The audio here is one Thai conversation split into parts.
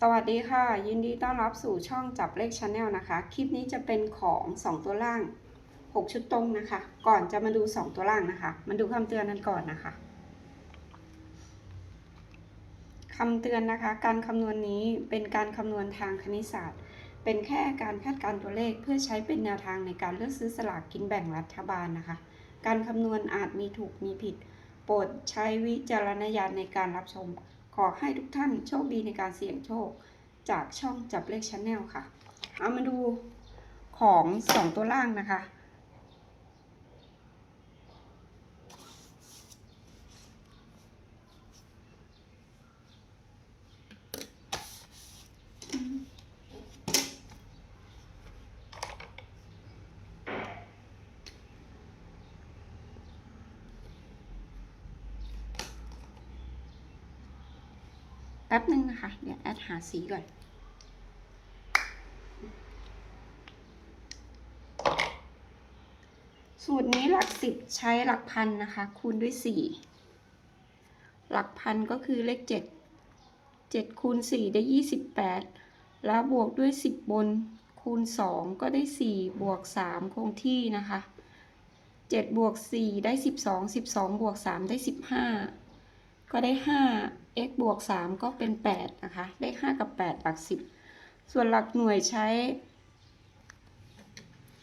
สวัสดีค่ะ ยินดีต้อนรับสู่ช่องจับเลขชาแนลนะคะ คลิปนี้จะเป็นของ 2 ตัวล่าง 6 ชุดตรงนะคะ ก่อนจะมาดู 2 ตัวล่างนะคะ มาดูคำเตือนนั้นก่อนนะคะคำเตือนนะคะ การคำนวณนี้เป็นการคำนวณทางคณิตศาสตร์ เป็นแค่การคาดการณ์ตัวเลขเพื่อใช้เป็นแนวทางในการเลือกซื้อสลากกินแบ่งรัฐบาลนะคะ การคำนวณอาจมีถูกมีผิด โปรดใช้วิจารณญาณในการรับชม ขอให้ทุกท่านโชคดีในการเสี่ยงโชค จากช่องจับเลขชาแนลค่ะ เอามาดูของ 2 ตัวล่างนะคะ แป๊บนึงนะคะ เดี๋ยวแอดหาสีก่อน สูตรนี้หลักสิบใช้หลักพันนะคะ คูณด้วยสี่หลักพันก็คือเลขเจ็ดเจ็ดคูณสี่ได้ยี่สิบแปดแล้วบวกด้วยสิบบนคูณสองก็ได้สี่บวกสามคงที่นะคะเจ็ดบวกสี่ได้สิบสองสิบสองบวกสามได้สิบห้าก็ได้ห้า x บวก 3 ก็เป็น 8 นะคะ ได้ 5 กับ 8 หลัก 10 ส่วนหลักหน่วยใช้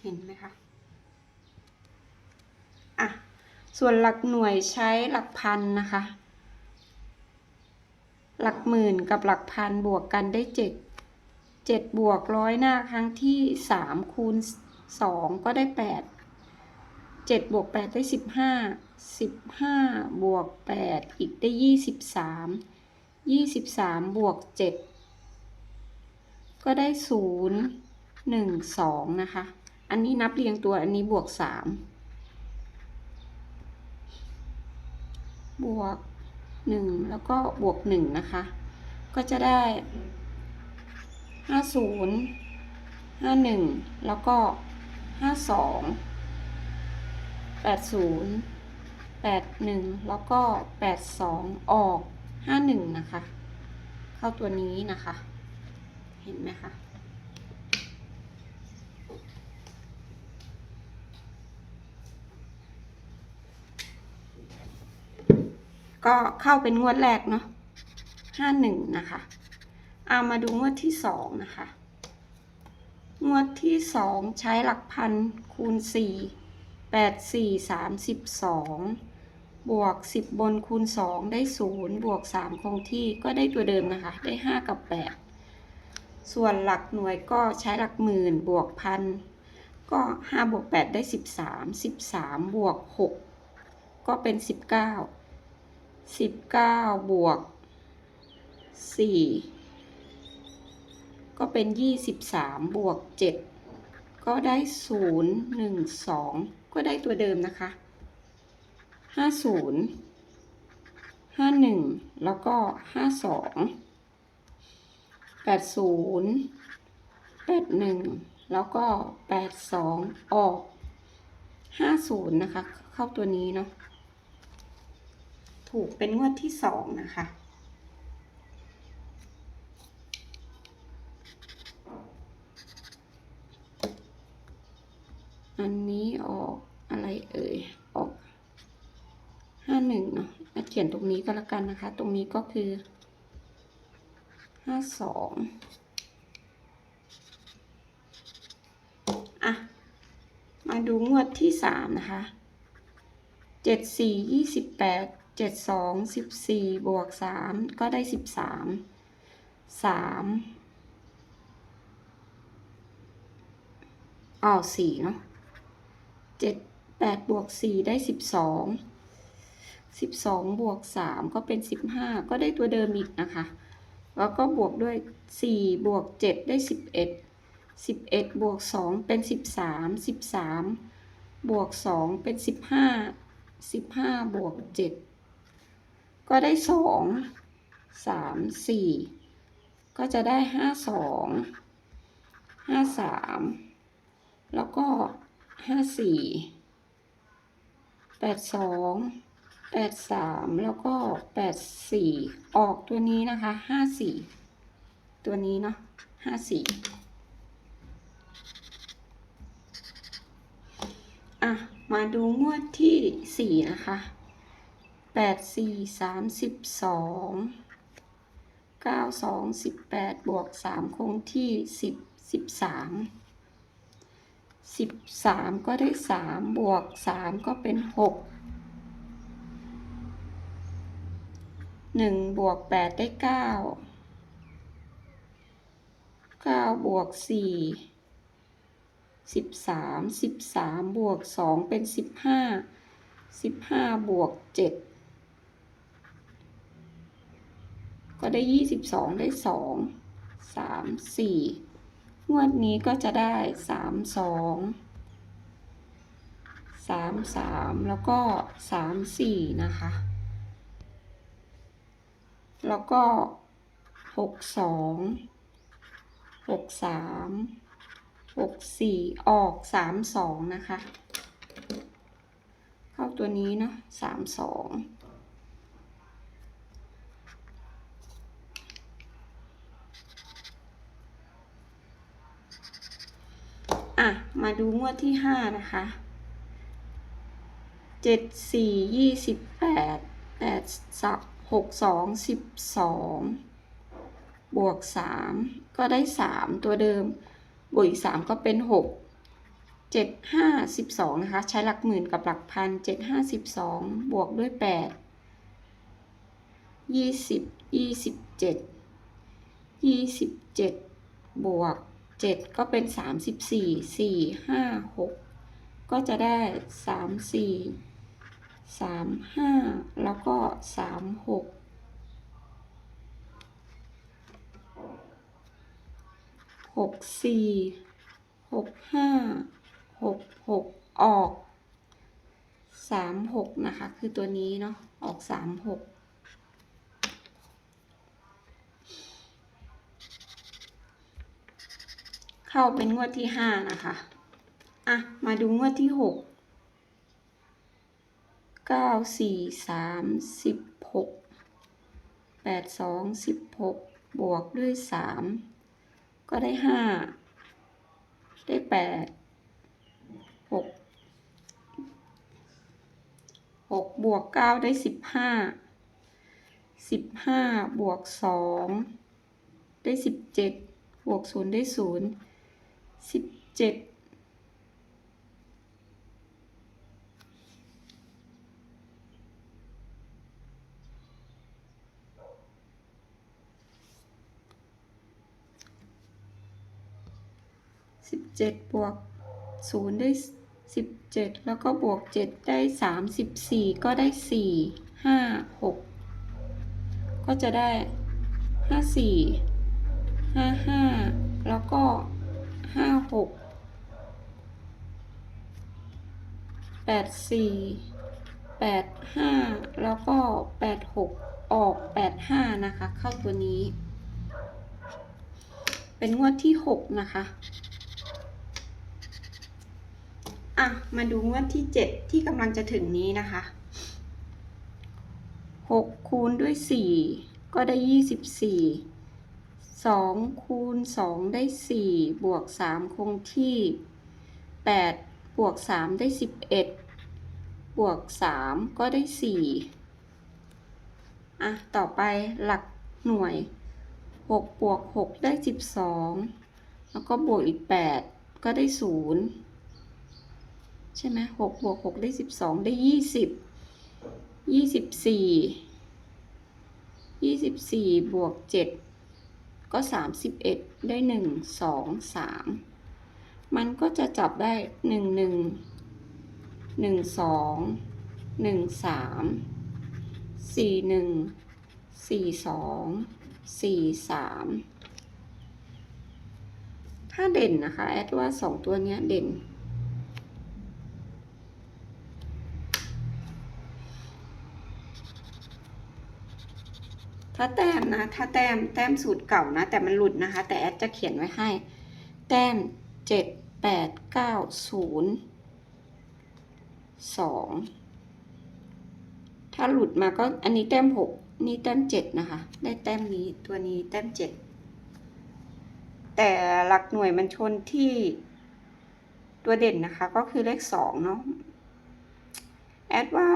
เห็นไหมคะอะ ส่วนหลักหน่วยใช้หลักพันนะคะ หลักหมื่นกับหลักพันบวกกันได้ 7 7 บวกร้อยหน้าครั้งที่ 3 คูณ 2 ก็ได้ 8 7บวก8ได้15 15บวก8อีกได้23 23บวก7ก็ได้0 1 2นะคะ อันนี้นับเรียงตัวอันนี้บวก3บวก1แล้วก็บวก1นะคะ ก็จะได้50 51แล้วก็52 80 แปดหนึ่งแล้วก็แปดสองออกห้าหนึ่งนะคะ เข้าตัวนี้นะคะ เห็นไหมคะก็เข้าเป็นงวดแรกเนาะห้าหนึ่งนะคะ เอามาดูงวดที่สองนะคะ งวดที่สองใช้หลักพันคูณสี่ แปดสี่สามสิบสองบวกสิบบนคูณสองได้ศูนย์บวกสามคงที่ก็ได้ตัวเดิมนะคะ ได้ห้ากับแปดส่วนหลักหน่วยก็ใช้หลักหมื่นบวกพันก็ห้าบวกแปดได้สิบสามสิบสามบวกหกก็เป็นสิบเก้าสิบเก้าบวกสี่ก็เป็นยี่สิบสามบวกเจ็ดก็ได้ศูนย์หนึ่งสอง ก็ได้ตัวเดิมนะคะห้าศูนย์ห้าหนึ่งแล้วก็ห้าสองแปดศูนย์แปดหนึ่งแล้วก็แปดสองออกห้าศูนย์นะคะ เข้าตัวนี้เนาะ ถูกเป็นงวดที่สองนะคะ อันนี้ออกอะไรเอ่ย ออกห้าหนึ่งเนาะเขียนตรงนี้ก็แล้วกันนะคะ ตรงนี้ก็คือห้าสองอะ มาดูงวดที่สามนะคะเจ็ดสี่ยี่สิบแปดเจ็ดสองสิบสี่บวกสามก็ได้สิบสามสามอ๋อสี่เนาะ เจ็ดแปดบวกสี่ได้สิบสองสิบสองบวกสามก็เป็นสิบห้าก็ได้ตัวเดิมอีกนะคะ แล้วก็บวกด้วยสี่บวกเจ็ดได้สิบเอ็ดสิบเอ็ดบวกสองเป็นสิบสามสิบสามบวกสองเป็นสิบห้าสิบห้าบวกเจ็ดก็ได้สองสามสี่ก็จะได้ห้าสองห้าสามแล้วก็ ห้าสี่แปดสองแปดสามแล้วก็แปดสี่ออกตัวนี้นะคะห้าสี่ตัวนี้เนาะห้าสี่อะ มาดูงวดที่สี่นะคะแปดสี่สามสิบสองเก้าสองสิบแปดบวกสามคงที่สิบสิบสาม สิบสามก็ได้สามบวกสามก็เป็นหกหนึ่งบวกแปดได้เก้าเก้าบวกสี่สิบสามสิบสามบวกสองเป็นสิบห้าสิบห้าบวกเจ็ดก็ได้ยี่สิบสองได้สองสามสี่ งวดนี้ก็จะได้สามสองสามสามแล้วก็สามสี่นะคะ แล้วก็หกสองหกสามหกสี่ออกสามสองนะคะ เข้าตัวนี้เนาะสามสองอะ มาดูงวดที่ห้านะคะเจ็ดสี่ยี่สิบแปดแปดสับหกสองสิบสองบวกสามก็ได้สามตัวเดิม บวกอีกสามก็เป็นหกเจ็ดห้าสิบสองนะคะ ใช้หลักหมื่นกับหลักพันเจ็ดห้าสิบสองบวกด้วยแปดยี่สิบยี่สิบเจ็ดยี่สิบเจ็ดบวก เจ็ดก็เป็นสามสิบสี่สี่ห้าหกก็จะได้สามสี่สามห้าแล้วก็สามหกหกสี่หกห้าหกหกออกสามหกนะคะ คือตัวนี้เนาะออกสามหก เข้าเป็นงวดที่ห้านะคะ อะ มาดูงวดที่หกเก้าสี่สามสิบหกแปดสองสิบหกบวกด้วยสามก็ได้ห้าได้แปดหกหกบวกเก้าได้สิบห้าสิบห้าบวกสองได้สิบเจ็ดบวกศูนย์ได้ศูนย์ สิบเจ็ดสิบเจ็ดบวกศูนย์ได้สิบเจ็ดแล้วก็บวกเจ็ดได้สามสิบสี่ก็ได้สี่ห้าหกก็จะได้ห้าสี่ห้าห้าแล้วก็ ห้าหกแปดสี่แปดห้าแล้วก็แปดหกออกแปดห้านะคะ เข้าตัวนี้ เป็นงวดที่หกนะคะอะมาดูงวดที่เจ็ดที่กำลังจะถึงนี้นะคะหกคูณด้วยสี่ก็ได้ยี่สิบสี่ สองคูณสองได้สี่บวกสามคงที่แปดบวกสามได้สิบเอ็ดบวกสามก็ได้สี่อะ ต่อไปหลักหน่วยหกบวกหกได้สิบสองแล้วก็บวกอีกแปดก็ได้ศูนย์ใช่ไหมหกบวกหกได้สิบสองได้ยี่สิบยี่สิบสี่ยี่สิบสี่บวกเจ็ด ก็สามสิบเอ็ดได้หนึ่งสองสามมันก็จะจับได้หนึ่งหนึ่งหนึ่งสองหนึ่งสามสี่หนึ่งสี่สองสี่สามถ้าเด่นนะคะ แอดว่าสองตัวนี้เด่น ถ้าแต้มนะ ถ้าแต้มแต้มสูตรเก่านะ แต่มันหลุดนะคะ แต่แอดจะเขียนไว้ให้ แต้มเจ็ดแปดเก้าศูนย์สองถ้าหลุดมาก็อันนี้แต้มหกนี่แต้มเจ็ดนะคะ ได้แต้มนี้ตัวนี้แต้มเจ็ดแต่หลักหน่วยมันชนที่ตัวเด่นนะคะ ก็คือเลขสองเนาะแอดว่า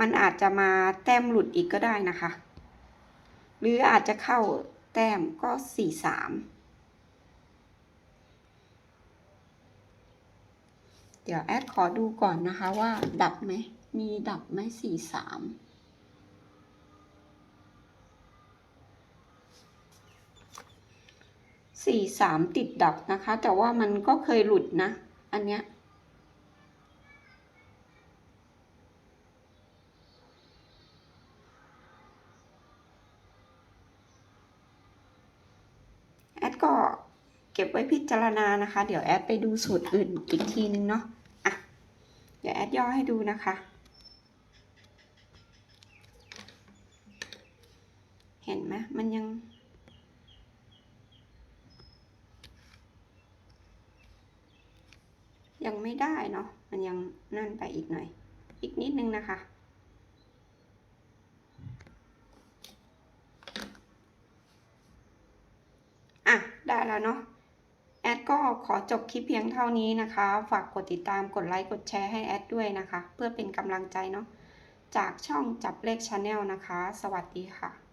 มันอาจจะมาแต้มหลุดอีกก็ได้นะคะ หรืออาจจะเข้าแต้มก็สี่สามเดี๋ยวแอดขอดูก่อนนะคะว่าดับไหม มีดับไหมสี่สามสี่สามติดดับนะคะ แต่ว่ามันก็เคยหลุดนะ อันเนี้ย ก็เก็บไว้พิจารณานะคะ เดี๋ยวแอดไปดูสูตรอื่นอีกทีนึงเนาะอะเดี๋ยวแอดย่อให้ดูนะคะ เห็นไหมมันยังยังไม่ได้เนาะ มันยังนั่นไปอีกหน่อย อีกนิดนึงนะคะอะ ได้แล้วเนาะแอดก็ขอจบคลิปเพียงเท่านี้นะคะ ฝากกดติดตามกดไลค์กดแชร์ให้แอดด้วยนะคะ เพื่อเป็นกำลังใจเนาะจากช่องจับเลขชาแนลนะคะ สวัสดีค่ะ